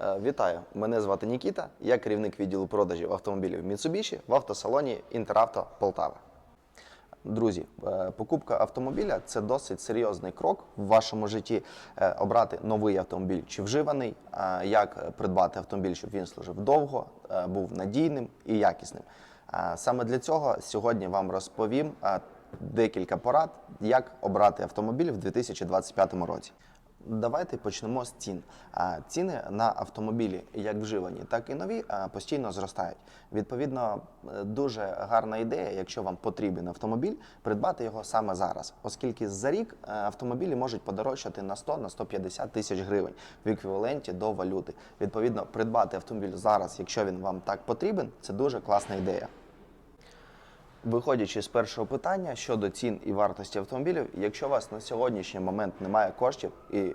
Е, Вітаю! Мене звати Нікіта. Я керівник відділу продажів автомобілів Mitsubishi в автосалоні Інтеравто Полтава. Друзі, е, покупка автомобіля це досить серйозний крок в вашому житті. Е, Обрати новий автомобіль чи вживаний, як придбати автомобіль, щоб він служив довго, був надійним і якісним. Саме для цього сьогодні вам розповім декілька порад, як обрати автомобіль в 2025 році. Давайте почнемо з цін. Ціни на автомобілі, як вживані, так і нові, постійно зростають. Відповідно, дуже гарна ідея, якщо вам потрібен автомобіль, придбати його саме зараз, оскільки за рік е, автомобілі можуть подорожчати на 100 на 150 тисяч гривень в еквіваленті до валюти. Відповідно, придбати автомобіль зараз, якщо він вам так потрібен, це дуже класна ідея. Виходячи з першого питання щодо цін і вартості автомобілів, якщо у вас на сьогоднішній момент немає коштів і е,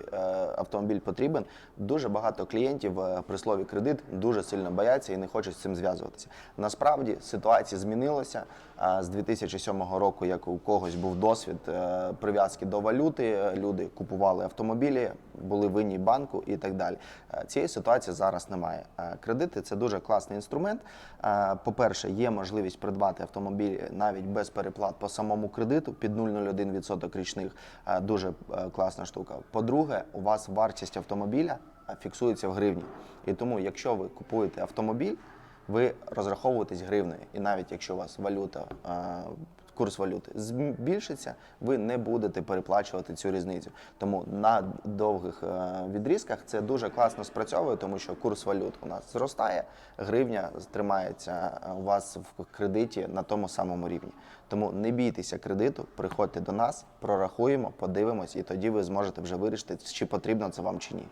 автомобіль потрібен, дуже багато клієнтів е, при слові кредит дуже сильно бояться і не хочуть з цим зв'язуватися. Насправді ситуація змінилася е, з 2007 року, як у когось був досвід е, прив'язки до валюти, е, люди купували автомобілі, були винні банку і так далі. Е, Цієї ситуації зараз немає. Е, Кредити це дуже класний інструмент. Е, По-перше, є можливість придбати автомобіль навіть без переплат по самому кредиту під 0,01% річних. Дуже класна штука. По-друге, у вас вартість автомобіля фіксується в гривні. І тому, якщо ви купуєте автомобіль, ви розраховуєтесь гривнею. І навіть якщо у вас валюта, курс валюти збільшиться, ви не будете переплачувати цю різницю. Тому на довгих е, відрізках це дуже класно спрацьовує, тому що курс валют у нас зростає, гривня тримається е, у вас в кредиті на тому самому рівні. Тому не бійтеся кредиту, приходьте до нас, прорахуємо, подивимось, і тоді ви зможете вже вирішити, чи потрібно це вам чи ні.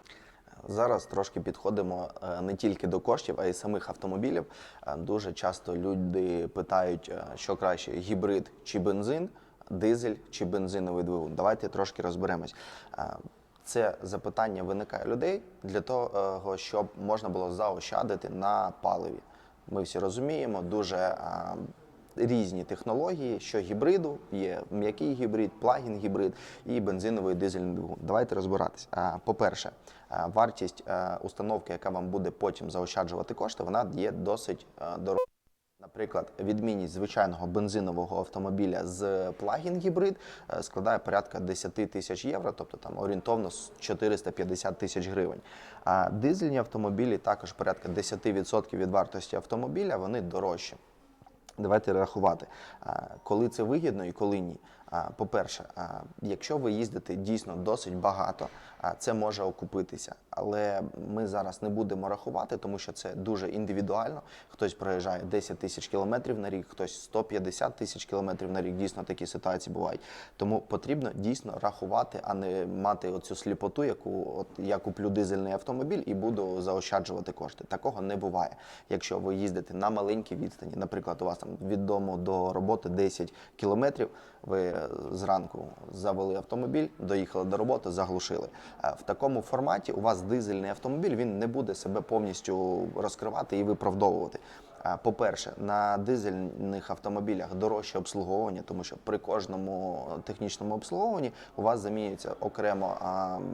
Зараз трошки підходимо е, не тільки до коштів, а й самих автомобілів. Е, Дуже часто люди питають, е, що краще гібрид чи бензин, дизель чи бензиновий двигун. Давайте трошки розберемось. Це запитання виникає людей для того, щоб можна було заощадити на паливі. Ми всі розуміємо, дуже різні технології, що гібриду, є м'який гібрид, плагін гібрид і бензиновий дизельний двигун. Давайте розбиратись. По-перше, вартість установки, яка вам буде потім заощаджувати кошти, вона є досить дорогою. Наприклад, відмінність звичайного бензинового автомобіля з плагін гібрид е, складає порядка 10 тисяч євро, тобто там орієнтовно с- 450 тисяч гривень. А дизельні автомобілі також порядка 10% від вартості автомобіля, вони дорожчі. Давайте рахувати, коли це вигідно і коли ні. По-перше, якщо ви їздите дійсно досить багато, це може окупитися. Але ми зараз не будемо рахувати, тому що це дуже індивідуально. Хтось проїжджає 10 тисяч кілометрів на рік, хтось 150 тисяч кілометрів на рік. Дійсно такі ситуації бувають. Тому потрібно дійсно рахувати, а не мати оцю сліпоту, яку от я куплю дизельний автомобіль і буду заощаджувати кошти. Такого не буває. Якщо ви їздите на маленькій відстані, наприклад, у вас там від дому до роботи 10 кілометрів, ви зранку завели автомобіль, доїхали до роботи, заглушили. Е, В такому форматі у вас дизельний автомобіль він не буде себе повністю розкривати і виправдовувати. По-перше, на дизельних автомобілях дорожче обслуговування, тому що при кожному технічному обслуговуванні у вас замінюється окремо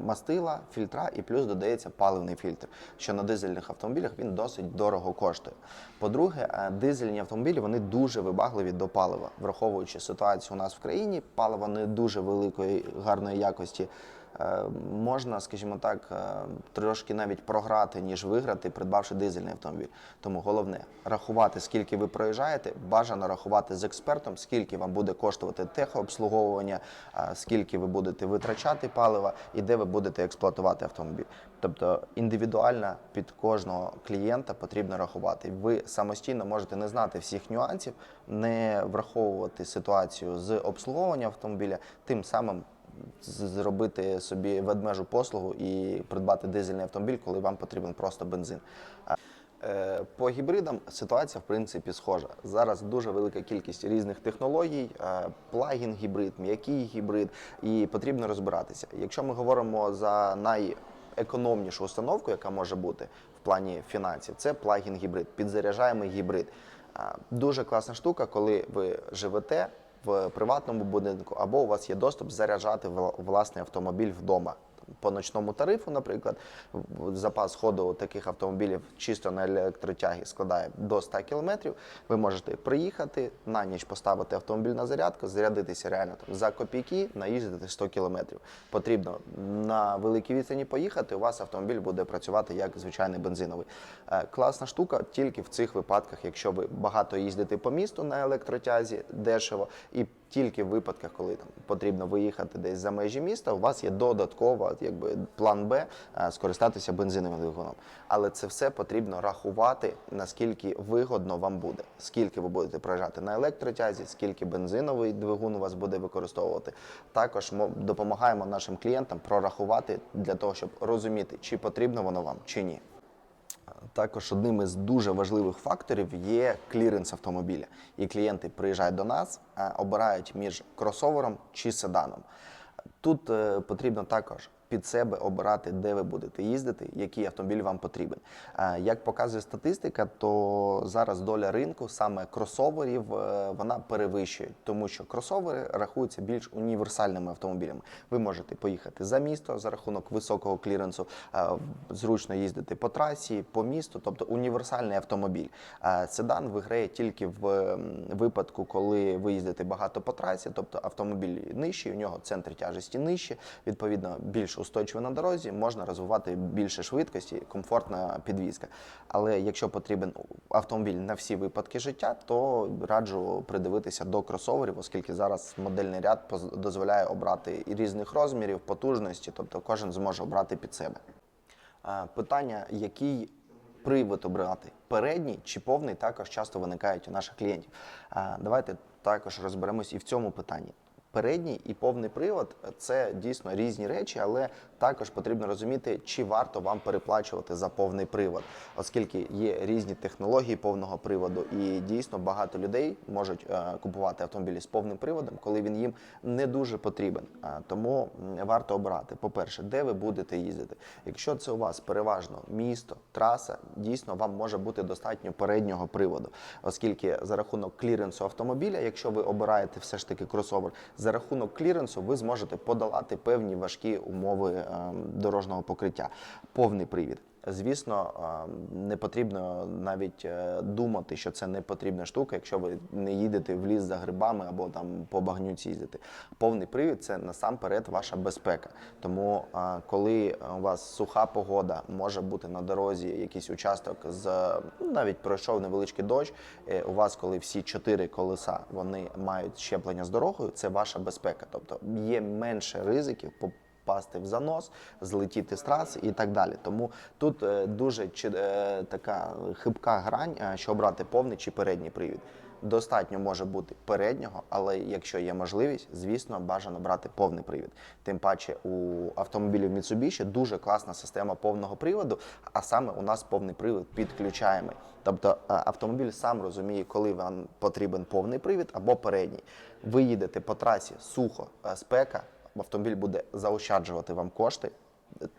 мастила, фільтра і плюс додається паливний фільтр, що на дизельних автомобілях він досить дорого коштує. По-друге, дизельні автомобілі вони дуже вибагливі до палива, враховуючи ситуацію у нас в країні, паливо не дуже великої гарної якості. Е, Можна, скажімо так, е, трошки навіть програти, ніж виграти, придбавши дизельний автомобіль. Тому головне рахувати, скільки ви проїжджаєте. Бажано рахувати з експертом, скільки вам буде коштувати техообслуговування, е, скільки ви будете витрачати палива і де ви будете експлуатувати автомобіль. Тобто індивідуально під кожного клієнта потрібно рахувати. Ви самостійно можете не знати всіх нюансів, не враховувати ситуацію з обслуговуванням автомобіля, тим самим зробити собі ведмежу послугу і придбати дизельний автомобіль, коли вам потрібен просто бензин. Е, По гібридам ситуація в принципі схожа. Зараз дуже велика кількість різних технологій, е, плагін гібрид, м'який гібрид, і потрібно розбиратися. Якщо ми говоримо за найекономнішу установку, яка може бути в плані фінансів, це плагін гібрид, підзаряджаємий гібрид. Дуже класна штука, коли ви живете в приватному будинку, або у вас є доступ заряджати вла- власний автомобіль вдома. По ночному тарифу, наприклад, запас ходу таких автомобілів чисто на електротягі складає до 100 км. Ви можете приїхати на ніч поставити автомобіль на зарядку, зарядитися реально там за копійки, наїздити 100 км. Потрібно на великій відстані поїхати. У вас автомобіль буде працювати як звичайний бензиновий. Е, Класна штука тільки в цих випадках, якщо ви багато їздите по місту на електротязі дешево, і тільки в випадках, коли там потрібно виїхати десь за межі міста, у вас є додатково якби план Б е, скористатися бензиновим двигуном. Але це все потрібно рахувати, наскільки вигодно вам буде, скільки ви будете проїжджати на електротязі, скільки бензиновий двигун у вас буде використовувати. Також мо- допомагаємо нашим клієнтам прорахувати для того, щоб розуміти, чи потрібно воно вам, чи ні. Також одним із дуже важливих факторів є кліренс автомобіля. І клієнти приїжджають до нас, е, обирають між кросовером чи седаном. Тут е, потрібно також під себе обирати, де ви будете їздити, який автомобіль вам потрібен. Е, Як показує статистика, то зараз доля ринку саме кросоверів е, вона перевищує, тому що кросовери рахуються більш універсальними автомобілями. Ви можете поїхати за місто за рахунок високого кліренсу, е, зручно їздити по трасі, по місту, тобто універсальний автомобіль. Седан виграє тільки в випадку, коли ви їздите багато по трасі, тобто автомобіль нижчий, у нього центр тяжесті нижче, відповідно більш устойчивий на дорозі, можна розвивати більше швидкості, комфортна підвізка. Але якщо потрібен автомобіль на всі випадки життя, то раджу придивитися до кросоверів, оскільки зараз модельний ряд дозволяє обрати і різних розмірів, потужності, тобто кожен зможе обрати під себе. Питання, який привод обрати передній чи повний, також часто виникають у наших клієнтів. Давайте також розберемось і в цьому питанні. Передній і повний привод це дійсно різні речі, але також потрібно розуміти, чи варто вам переплачувати за повний привод, оскільки є різні технології повного приводу, і дійсно багато людей можуть е, купувати автомобілі з повним приводом, коли він їм не дуже потрібен. Тому варто обирати, по-перше, де ви будете їздити. Якщо це у вас переважно місто, траса, дійсно вам може бути достатньо переднього приводу, оскільки за рахунок кліренсу автомобіля, якщо ви обираєте все ж таки кросовер, за рахунок кліренсу ви зможете подолати певні важкі умови е, дорожнього покриття. Повний привід. Звісно, е, не потрібно навіть е, думати, що це не потрібна штука, якщо ви не їдете в ліс за грибами або там по багнюці їздити. Повний привід це насамперед ваша безпека. Тому, е, коли у вас суха погода, може бути на дорозі якийсь участок з ну, навіть пройшов невеличкий дощ. е, У вас, коли всі чотири колеса вони мають щеплення з дорогою, це ваша безпека. Тобто є менше ризиків впасти в занос, злетіти з траси і так далі. Тому тут е, дуже е, така хибка грань, е, що обрати повний чи передній привід. Достатньо може бути переднього, але якщо є можливість, звісно, бажано брати повний привід. Тим паче у автомобілів Mitsubishi дуже класна система повного приводу, а саме у нас повний привід підключаємий. Тобто автомобіль сам розуміє, коли вам потрібен повний привід або передній. Ви їдете по трасі сухо, спека, автомобіль буде заощаджувати вам кошти,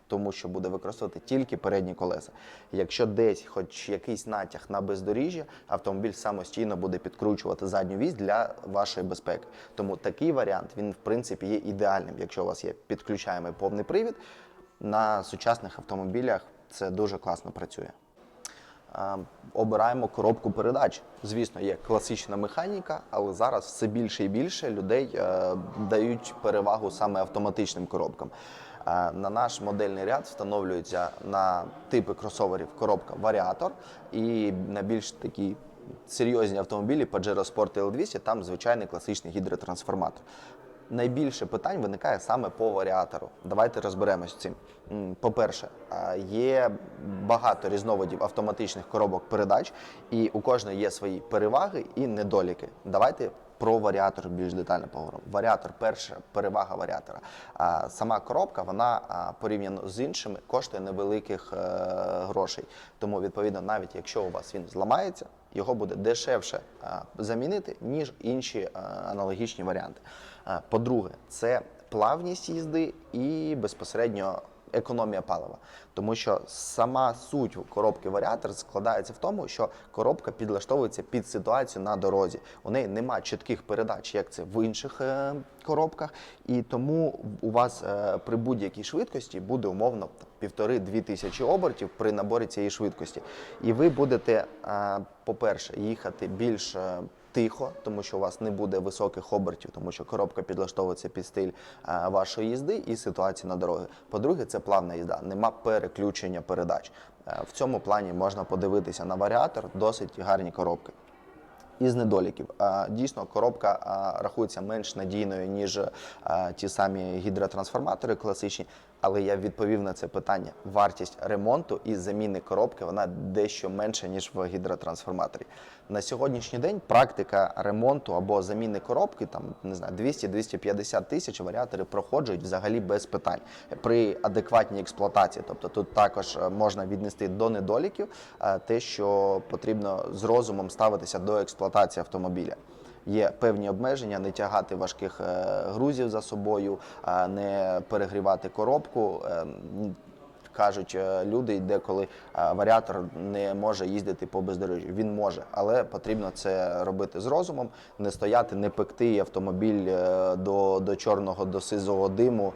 тому що буде використовувати тільки передні колеса. Якщо десь хоч якийсь натяг на бездоріжжя, автомобіль самостійно буде підкручувати задню вісь для вашої безпеки. Тому такий варіант він в принципі є ідеальним. Якщо у вас є підключаємий повний привід, на сучасних автомобілях це дуже класно працює. Обираємо коробку передач. Звісно, є класична механіка, але зараз все більше і більше людей е, дають перевагу саме автоматичним коробкам. Е, На наш модельний ряд встановлюється на типи кросоверів коробка варіатор і на більш такі серйозні автомобілі Pajero Sport L200 там звичайний класичний гідротрансформатор. Найбільше питань виникає саме по варіатору. Давайте розберемось цим. По-перше, є багато різновидів автоматичних коробок передач, і у кожної є свої переваги і недоліки. Давайте про варіатор більш детально поговоримо. Варіатор, перша перевага варіатора. А, Сама коробка, вона порівняно з іншими коштує невеликих е, грошей. Тому, відповідно, навіть якщо у вас він зламається, його буде дешевше замінити, ніж інші аналогічні варіанти. По-друге, це плавність їзди і безпосередньо економія палива. Тому що сама суть коробки варіатор складається в тому, що коробка підлаштовується під ситуацію на дорозі. У неї немає чітких передач, як це в інших е, коробках, і тому у вас е, при будь-якій швидкості буде умовно півтори-дві тисячі обертів при наборі цієї швидкості. І ви будете, е, по-перше, їхати більш е, тихо, тому що у вас не буде високих обертів, тому що коробка підлаштовується під стиль е, вашої їзди і ситуації на дорогі. По-друге, це плавна їзда, нема переключення передач. В цьому плані можна подивитися на варіатор, досить гарні коробки. Із недоліків дійсно коробка рахується менш надійною ніж ті самі гідротрансформатори класичні. Але я відповів на це питання. Вартість ремонту і заміни коробки вона дещо менша ніж в гідротрансформаторі. На сьогоднішній день практика ремонту або заміни коробки там не знаю 200-250 тисяч варіатори проходжують взагалі без питань при адекватній експлуатації. Тобто тут також е, можна віднести до недоліків е, те, що потрібно з розумом ставитися до експлуатації автомобіля. Є певні обмеження, не тягати важких е, грузів за собою, не перегрівати коробку. Кажуть е, люди, деколи е, варіатор не може їздити по бездоріжжю. Він може, але потрібно це робити з розумом, не стояти, не пекти автомобіль е, до, до чорного, до сизого диму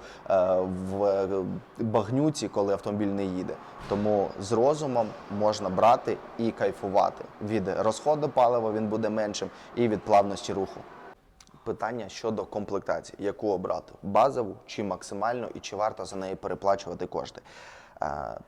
в багнюці, коли автомобіль не їде. Тому з розумом можна брати і кайфувати. Від розходу палива він буде меншим і від плавності руху. Питання щодо комплектації, яку обрати базову чи максимальну, і чи варто за неї переплачувати кошти.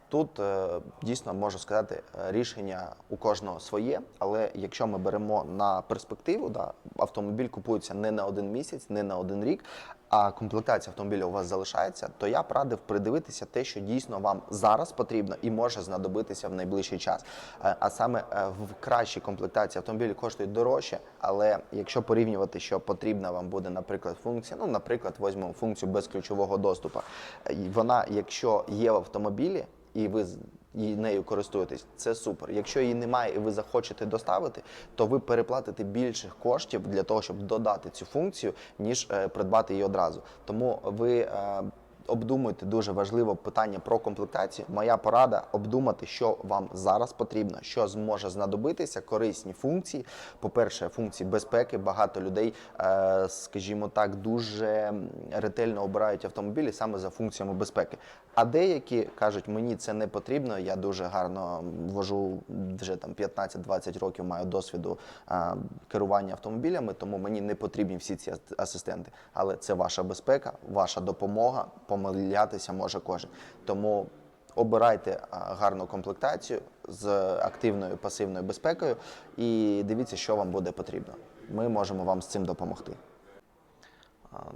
Тут е, дійсно можу сказати, е, рішення у кожного своє, але якщо ми беремо на перспективу, да, автомобіль купується не на один місяць, не на один рік, а комплектація автомобіля у вас залишається, то я б радив придивитися те, що дійсно вам зараз потрібно і може знадобитися в найближчий час. Е, А саме е, в кращій комплектації автомобілі коштують дорожче, але якщо порівнювати, що потрібна вам буде, наприклад, функція, ну, наприклад, візьмемо функцію безключового доступу. Е, Вона, якщо є в автомобілі, і ви і нею користуєтесь, це супер. Якщо її немає і ви захочете доставити, то ви переплатите більших коштів для того, щоб додати цю функцію, ніж е, придбати її одразу. Тому ви е, обдумуйте дуже важливо питання про комплектацію. Моя порада обдумати, що вам зараз потрібно, що зможе знадобитися, корисні функції. По-перше, функції безпеки. Багато людей, е, скажімо так, дуже ретельно обирають автомобілі саме за функціями безпеки. А деякі кажуть, мені це не потрібно. Я дуже гарно вожу вже там 15-20 років маю досвіду а, керування автомобілями, тому мені не потрібні всі ці асистенти. Але це ваша безпека, ваша допомога. Помилятися може кожен. Тому обирайте гарну комплектацію з активною пасивною безпекою і дивіться, що вам буде потрібно. Ми можемо вам з цим допомогти.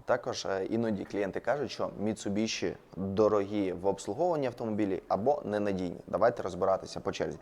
Також е, іноді клієнти кажуть, що Mitsubishi дорогі в обслуговуванні автомобілів або ненадійні. Давайте розбиратися по черзі.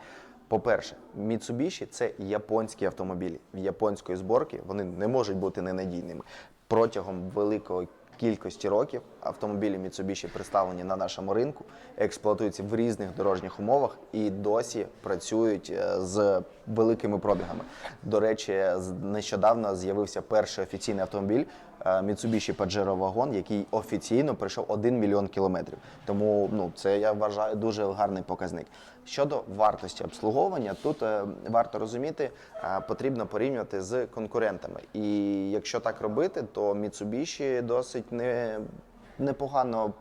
По-перше, Mitsubishi – це японські автомобілі. В японської зборки вони не можуть бути ненадійними. Протягом великої кількості років автомобілі Mitsubishi представлені на нашому ринку, експлуатуються в різних дорожніх умовах і досі працюють е, з великими пробігами. До речі, нещодавно з'явився перший офіційний автомобіль е, Mitsubishi Pajero Wagon, який офіційно пройшов 1 мільйон кілометрів. Тому ну це я вважаю дуже гарний показник. Щодо вартості обслуговування, тут е, варто розуміти, потрібно порівнювати з конкурентами. І якщо так робити, то Mitsubishi досить не, непогано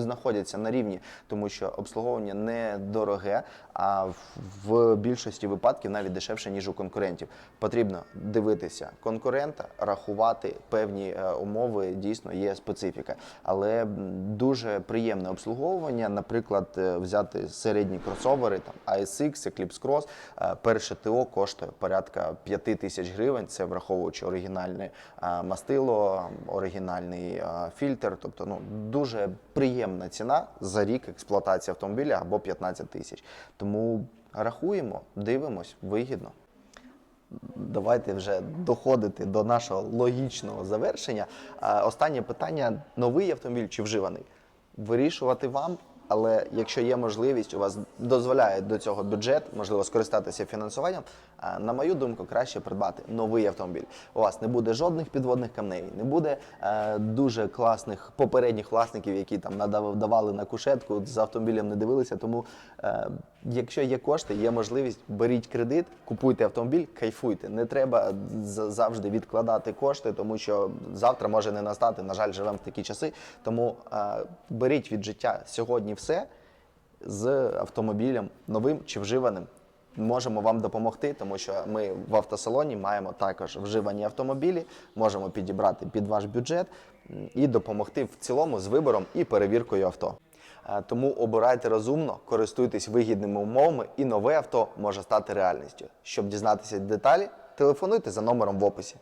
знаходяться на рівні, тому що обслуговування не дороге, а в- більшості випадків навіть дешевше, ніж у конкурентів. Потрібно дивитися конкурента, рахувати певні е, умови, дійсно є специфіка. Але дуже приємне обслуговування, наприклад, е, взяти середні кросовери, там ASX, Eclipse Cross, е, перше ТО коштує порядка 5 тисяч гривень, це враховуючи оригінальне мастило, оригінальний фільтр. Тобто ну, дуже приємна ціна за рік експлуатації автомобіля або 15 тисяч. Тому рахуємо, дивимось, вигідно. Давайте вже доходити до нашого логічного завершення. Останнє питання: новий автомобіль чи вживаний? Вирішувати вам. Але якщо є можливість, у вас дозволяє до цього бюджет, можливо, скористатися фінансуванням. Е, На мою думку, краще придбати новий автомобіль. У вас не буде жодних підводних камней, не буде е, дуже класних попередніх власників, які там давали на кушетку, з автомобілем не дивилися. Тому, е, якщо є кошти, є можливість, беріть кредит, купуйте автомобіль, кайфуйте. Не треба завжди відкладати кошти, тому що завтра може не настати. На жаль, живемо в такі часи. Тому е, беріть від життя сьогодні все з автомобілем новим чи вживаним. Можемо вам допомогти, тому що ми в автосалоні маємо також вживані автомобілі, можемо підібрати під ваш бюджет і допомогти в цілому з вибором і перевіркою авто. Е, Тому обирайте розумно, користуйтесь вигідними умовами, і нове авто може стати реальністю. Щоб дізнатися деталі, телефонуйте за номером в описі.